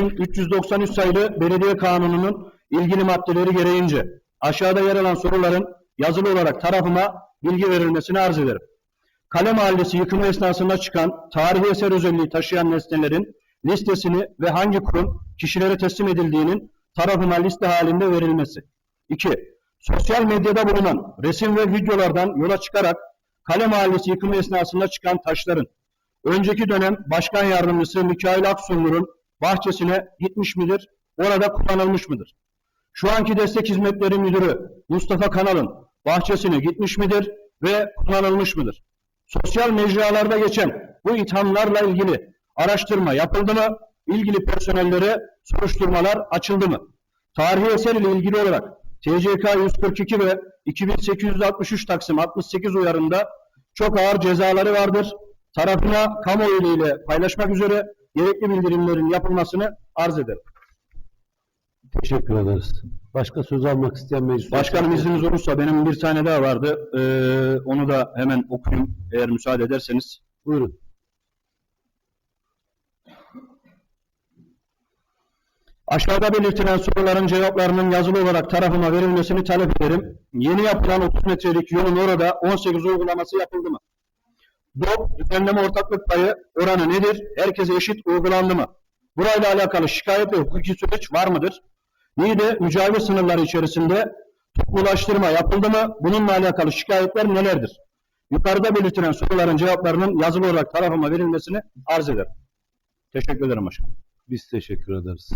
393 sayılı Belediye Kanunu'nun ilgili maddeleri gereğince aşağıda yer alan soruların yazılı olarak tarafıma bilgi verilmesini arz ederim. Kale Mahallesi yıkımı esnasında çıkan tarihi eser özelliği taşıyan nesnelerin listesini ve hangi kurum kişilere teslim edildiğinin tarafıma liste halinde verilmesi. 2. Sosyal medyada bulunan resim ve videolardan yola çıkarak Kale Mahallesi yıkımı esnasında çıkan taşların önceki dönem Başkan Yardımcısı Mikail Aksungur'un bahçesine gitmiş midir? Orada kullanılmış mıdır? Şu anki Destek Hizmetleri Müdürü Mustafa Kanal'ın bahçesine gitmiş midir ve kullanılmış mıdır? Sosyal mecralarda geçen bu ithamlarla ilgili araştırma yapıldı mı? İlgili personellere soruşturmalar açıldı mı? Tarihi eser ile ilgili olarak TCK 142 ve 2863 Taksim 68 uyarında çok ağır cezaları vardır. Tarafına kamuoyu ile paylaşmak üzere gerekli bildirimlerin yapılmasını arz ederim. Teşekkür ederiz. Başka söz almak isteyen meclis Başkanım izniniz olursa benim bir tane daha vardı. Ee, onu da hemen okuyayım eğer müsaade ederseniz. Buyurun. Aşağıda belirtilen soruların cevaplarının yazılı olarak tarafıma verilmesini talep ederim. Yeni yapılan 30 metrelik yolun orada 18 uygulaması yapıldı mı? DOP düzenleme ortaklık payı oranı nedir? Herkese eşit uygulandı mı? Burayla alakalı şikayet ve hukuki süreç var mıdır? Niğde mücavir sınırları içerisinde toplulaştırma yapıldı mı? Bununla alakalı şikayetler nelerdir? Yukarıda belirtilen soruların cevaplarının yazılı olarak tarafıma verilmesini arz ederim. Teşekkür ederim başkanım. Biz teşekkür ederiz.